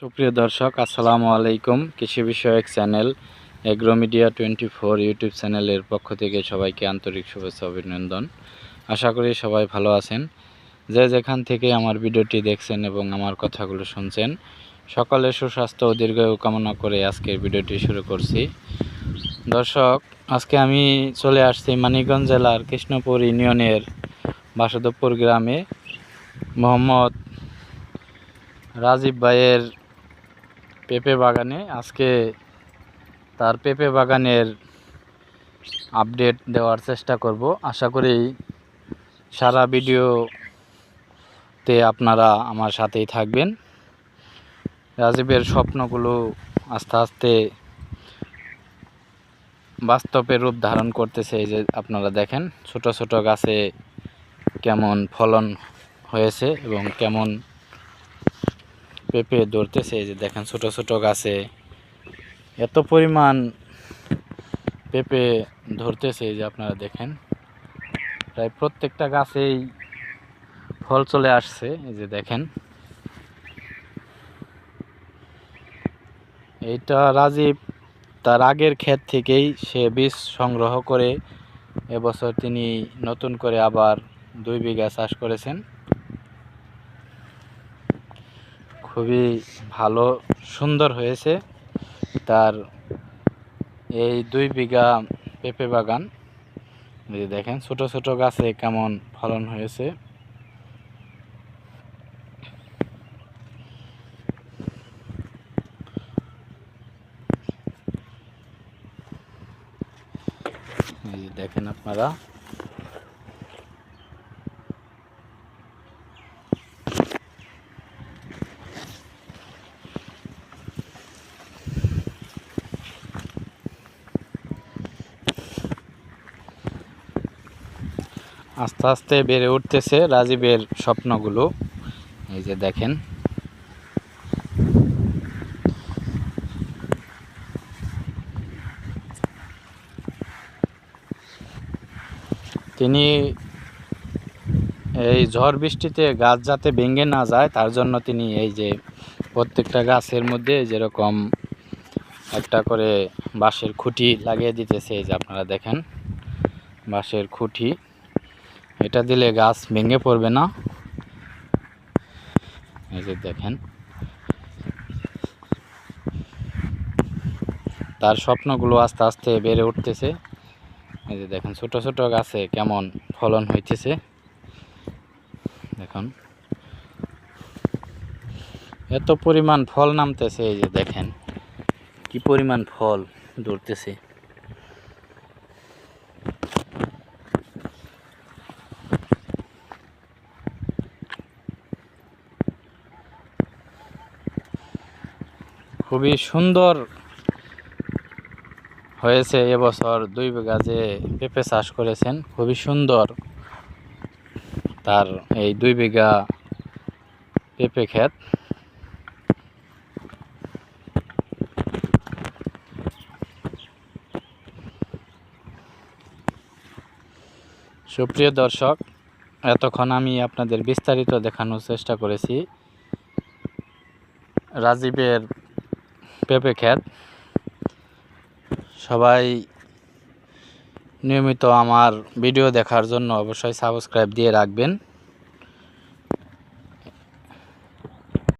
সুপ্রিয় দর্শক, আসসালামু আলাইকুম। কৃষি বিষয়ক channel agro media twenty four YouTube চ্যানেলের পক্ষ থেকে সবাইকে আন্তরিক শুভেচ্ছা, অভিনন্দন। আশা করি সবাই ভালো আছেন। যে যেখান থেকে আমার ভিডিওটি দেখছেন এবং আমার কথাগুলো শুনছেন, সকলের সুস্বাস্থ্য ও দীর্ঘায়ু কামনা করে আজকের ভিডিওটি শুরু করছি। দর্শক, আজকে আমি চলে আসছি মানিকগঞ্জ জেলার কৃষ্ণপুর ইউনিয়নের বাসুদেবপুর গ্রামে। মোহাম্মদ রাজীব ভাইয়ের পেঁপে বাগানে। আজকে তার পেঁপে বাগানের আপডেট দেওয়ার চেষ্টা করব। আশা করি সারা ভিডিওতে আপনারা আমার সাথেই থাকবেন। রাজীবের স্বপ্নগুলো আস্তে আস্তে বাস্তবে রূপ ধারণ করতেছে এই যে আপনারা দেখেন, ছোট ছোট গাছে কেমন ফলন হয়েছে এবং কেমন পেঁপে ধরতেছে এই যে দেখেন ছোট ছোট গাছে। এত পরিমাণ পেঁপে ধরতেছে এই যে আপনারা দেখেন। প্রায় প্রত্যেকটা গাছেই ফল চলে আসছে, এই যে দেখেন। এইটা রাজীব তার আগের ক্ষেত থেকেই সে বীজ সংগ্রহ করে এবছর তিনি নতুন করে আবার দুই বিঘা চাষ করেছেন। খুবই ভালো, সুন্দর হয়েছে। তার এই দুই বিঘা পেঁপে বাগান দেখেন, ছোট ছোট গাছে কেমন ফলন হয়েছে। দেখেন আপনারা আস্তে আস্তে বেড়ে উঠতেছে রাজীবের স্বপ্নগুলো। এই যে দেখেন। তিনি এই ঝড় বৃষ্টিতে গাছ যাতে ভেঙে না যায়, তার জন্য তিনি এই যে প্রত্যেকটা গাছের মধ্যে যেরকম একটা করে বাঁশের খুঁটি লাগিয়ে দিতেছে, এই যে আপনারা দেখেন। বাঁশের খুঁটি। এটা দিলে গাছ ভেঙে পড়বে না। এই যে দেখেন। তার স্বপ্নগুলো আস্তে আস্তে বেড়ে উঠতেছে। এই যে দেখেন, ছোট ছোট গাছে কেমন ফলন হইতেছে। দেখুন। এত পরিমাণ ফল নামতেছে, এই যে দেখেন। কি পরিমাণ ফল ধরতেছে। খুবই সুন্দর হয়েছে এবছর দুই বিঘা যে পেঁপে চাষ করেছেন, খুবই সুন্দর। তার এই দুই বিঘা পেঁপে ক্ষেত। সুপ্রিয় দর্শক, এতক্ষণ আমি আপনাদের বিস্তারিত দেখানোর চেষ্টা করেছি। রাজীবের পেঁপে ক্ষেত। সবাই নিয়মিত আমার ভিডিও দেখার জন্য অবশ্যই সাবস্ক্রাইব দিয়ে রাখবেন।